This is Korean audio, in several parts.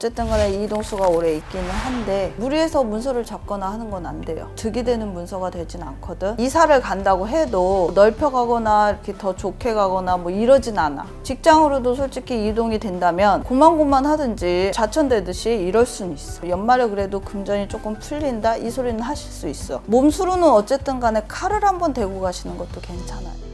어쨌든 간에 이동수가 오래 있기는 한데 무리해서 문서를 잡거나 하는 건 안 돼요. 득이 되는 문서가 되진 않거든. 이사를 간다고 해도 넓혀가거나 이렇게 더 좋게 가거나 뭐 이러진 않아. 직장으로도 솔직히 이동이 된다면 고만고만 하든지 좌천되듯이 이럴 수는 있어. 연말에 그래도 금전이 조금 풀린다 이 소리는 하실 수 있어. 몸수로는 어쨌든 간에 칼을 한번 대고 가시는 것도 괜찮아요.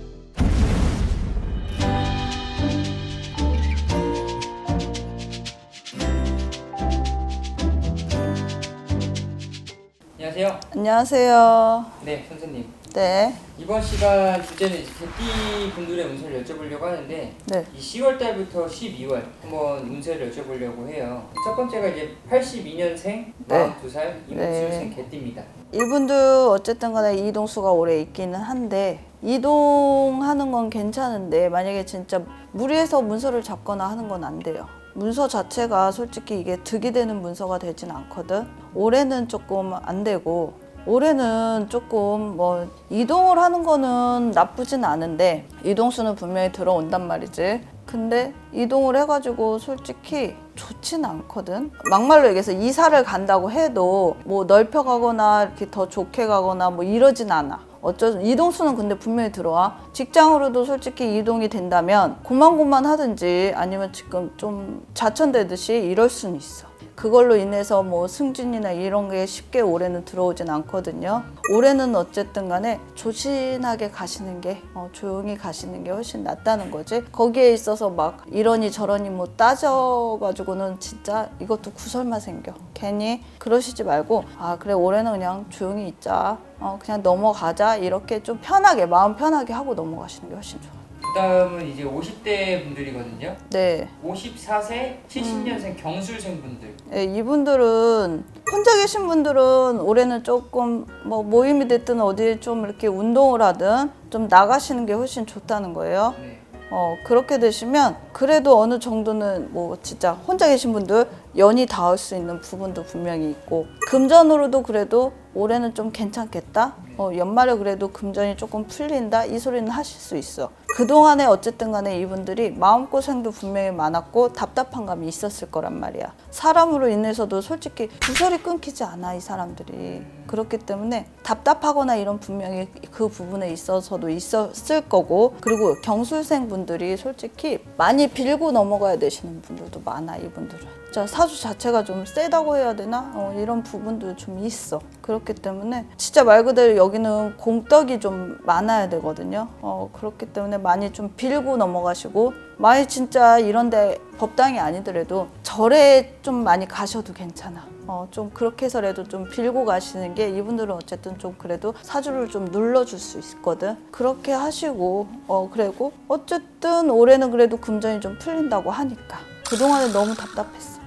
안녕하세요. 안녕하세요. 네, 선생님. 네. 이번 시간 주제는 이제 개띠 분들의 운세를 여쭤보려고 하는데 네. 이 10월 달부터 12월 한번 운세를 여쭤보려고 해요. 첫 번째가 이제 82년생, 네. 42살 이목수생 개띠입니다. 이분도 어쨌든 간에 이동수가 오래 있기는 한데 이동하는 건 괜찮은데 만약에 진짜 무리해서 문서를 잡거나 하는 건 안 돼요. 문서 자체가 솔직히 이게 득이 되는 문서가 되진 않거든. 올해는 조금 안 되고 올해는 조금 뭐 이동을 하는 거는 나쁘진 않은데 이동수는 분명히 들어온단 말이지. 근데 이동을 해가지고 솔직히 좋진 않거든. 막말로 얘기해서 이사를 간다고 해도 뭐 넓혀가거나 이렇게 더 좋게 가거나 뭐 이러진 않아. 어쩌 이동수는 근데 분명히 들어와. 직장으로도 솔직히 이동이 된다면 고만고만 하든지 아니면 지금 좀 좌천되듯이 이럴 수는 있어. 그걸로 인해서 뭐 승진이나 이런 게 쉽게 올해는 들어오진 않거든요. 올해는 어쨌든 간에 조신하게 가시는 게 어, 조용히 가시는 게 훨씬 낫다는 거지. 거기에 있어서 막 이러니 저러니 뭐 따져가지고는 진짜 이것도 구설만 생겨. 괜히 그러시지 말고 아 그래 올해는 그냥 조용히 있자. 어, 그냥 넘어가자 이렇게 좀 편하게 마음 편하게 하고 넘어가시는 게 훨씬 좋아. 그 다음은 이제 50대 분들이거든요. 네. 54세, 70년생 경술생 분들. 예, 이분들은 혼자 계신 분들은 올해는 조금 뭐 모임이 됐든 어디 좀 이렇게 운동을 하든 좀 나가시는 게 훨씬 좋다는 거예요. 네. 어, 그렇게 되시면 그래도 어느 정도는 뭐 진짜 혼자 계신 분들 연이 닿을 수 있는 부분도 분명히 있고 금전으로도 그래도 올해는 좀 괜찮겠다. 어, 연말에 그래도 금전이 조금 풀린다. 이 소리는 하실 수 있어. 그동안에 어쨌든 간에 이분들이 마음고생도 분명히 많았고 답답한 감이 있었을 거란 말이야. 사람으로 인해서도 솔직히 구설이 끊기지 않아, 이 사람들이. 그렇기 때문에 답답하거나 이런 분명히 그 부분에 있어서도 있었을 거고 그리고 경술생 분들이 솔직히 많이 빌고 넘어가야 되시는 분들도 많아, 이분들은. 자, 사주 자체가 좀 세다고 해야 되나? 어, 이런 부분도 좀 있어. 그렇기 때문에 진짜 말 그대로 여기는 공덕이 좀 많아야 되거든요. 어, 그렇기 때문에 많이 좀 빌고 넘어가시고 많이 진짜 이런데 법당이 아니더라도 절에 좀 많이 가셔도 괜찮아. 어, 좀 그렇게 해서라도 좀 빌고 가시는 게 이분들은 어쨌든 좀 그래도 사주를 좀 눌러줄 수 있거든. 그렇게 하시고, 어, 그리고 어쨌든 올해는 그래도 금전이 좀 풀린다고 하니까. 그동안에 너무 답답했어.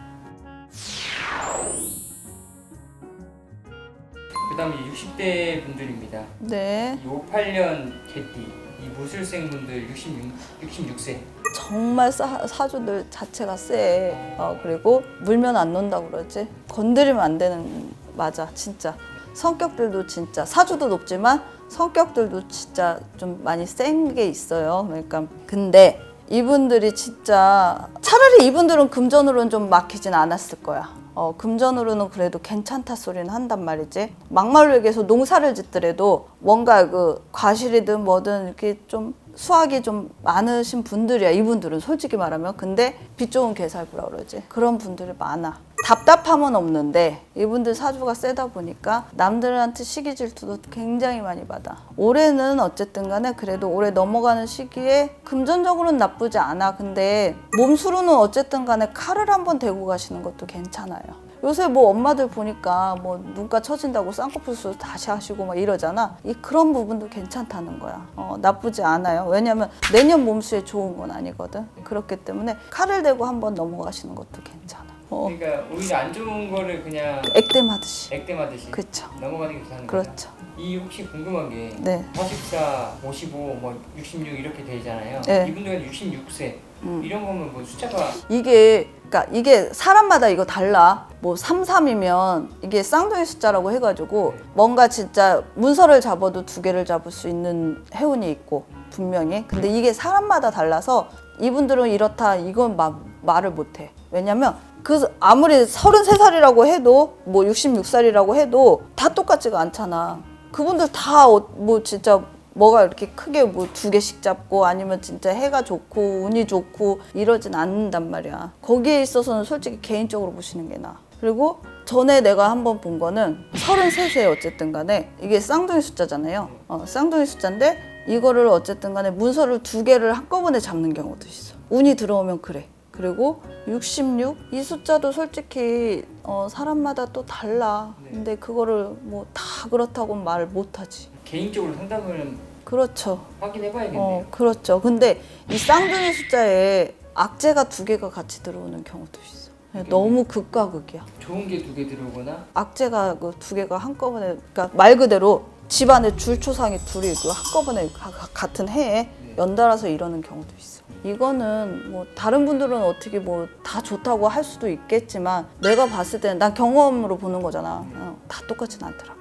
그 다음에 60대 분들입니다. 네. 이 58년 개띠, 이 무술생 분들 66, 66세. 정말 사, 사주들 자체가 세. 어, 그리고 물면 안 논다고 그러지. 건드리면 안 되는, 맞아, 진짜. 성격들도 진짜, 사주도 높지만 성격들도 진짜 좀 많이 센 게 있어요. 그러니까, 근데 이분들이 진짜 차라리 이분들은 금전으로는 좀 막히진 않았을 거야. 어, 금전으로는 그래도 괜찮다 소리는 한단 말이지. 막말로 얘기해서 농사를 짓더라도 뭔가 그 과실이든 뭐든 이렇게 좀 수확이 좀 많으신 분들이야. 이분들은 솔직히 말하면. 근데 빚 좋은 개살부라 그러지. 그런 분들이 많아. 답답함은 없는데 이분들 사주가 세다 보니까 남들한테 시기 질투도 굉장히 많이 받아. 올해는 어쨌든 간에 그래도 올해 넘어가는 시기에 금전적으로는 나쁘지 않아. 근데 몸수로는 어쨌든 간에 칼을 한번 대고 가시는 것도 괜찮아요. 요새 뭐 엄마들 보니까 뭐 눈가 처진다고 쌍꺼풀 수술 다시 하시고 막 이러잖아. 이 그런 부분도 괜찮다는 거야. 어, 나쁘지 않아요. 왜냐면 내년 몸수에 좋은 건 아니거든. 그렇기 때문에 칼을 대고 한번 넘어가시는 것도 괜찮아. 어, 그러니까 오히려 안 좋은 거를 그냥 액땜하듯이. 액땜하듯이 그렇죠. 넘어가는 게 좋다는 거예요. 그렇죠. 이 혹시 궁금한 게 네. 44, 55, 뭐 66 이렇게 되잖아요. 네. 이분들은 66세 음. 이런 거면 뭐 숫자가 이게 그러니까 이게 사람마다 이거 달라. 뭐 33이면 이게 쌍둥이 숫자라고 해가지고 뭔가 진짜 문서를 잡아도 두 개를 잡을 수 있는 해운이 있고 분명히. 근데 이게 사람마다 달라서 이분들은 이렇다 이건 마- 말을 못해. 왜냐면 그 아무리 33살이라고 해도 뭐 66살이라고 해도 다 똑같지가 않잖아. 그분들 다 뭐 진짜 뭐가 이렇게 크게 뭐 두 개씩 잡고 아니면 진짜 해가 좋고 운이 좋고 이러진 않는단 말이야. 거기에 있어서는 솔직히 개인적으로 보시는 게 나아. 그리고 전에 내가 한번 본 거는 33세 어쨌든 간에 이게 쌍둥이 숫자잖아요. 어, 쌍둥이 숫자인데 이거를 어쨌든 간에 문서를 두 개를 한꺼번에 잡는 경우도 있어. 운이 들어오면 그래. 그리고 66? 이 숫자도 솔직히 어, 사람마다 또 달라. 네. 근데 그거를 뭐 다 그렇다고 말 못하지. 개인적으로 상담을 그렇죠. 확인해 봐야겠네요. 어, 그렇죠. 근데 이 쌍둥이 숫자에 악재가 두 개가 같이 들어오는 경우도 있어. 너무 극과 극이야. 좋은 게 두 개 들어오거나 악재가 그 두 개가 한꺼번에 그러니까 말 그대로 집안에 줄초상이 둘이 그 한꺼번에 가- 가- 같은 해에 연달아서 이러는 경우도 있어. 이거는 뭐 다른 분들은 어떻게 뭐 다 좋다고 할 수도 있겠지만 내가 봤을 때는 난 경험으로 보는 거잖아. 어, 다 똑같진 않더라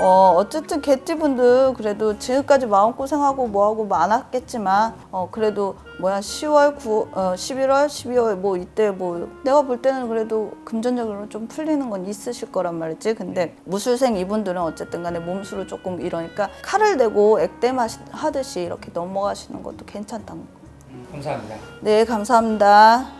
어, 어쨌든 개띠분들 그래도 지금까지 마음고생하고 뭐하고 많았겠지만 어, 그래도 뭐야 10월, 9, 어, 11월, 12월 뭐 이때 뭐 내가 볼 때는 그래도 금전적으로 좀 풀리는 건 있으실 거란 말이지. 근데 무술생 이분들은 어쨌든 간에 몸수로 조금 이러니까 칼을 대고 액땜 하듯이 이렇게 넘어가시는 것도 괜찮다는 거. 음, 감사합니다. 네, 감사합니다.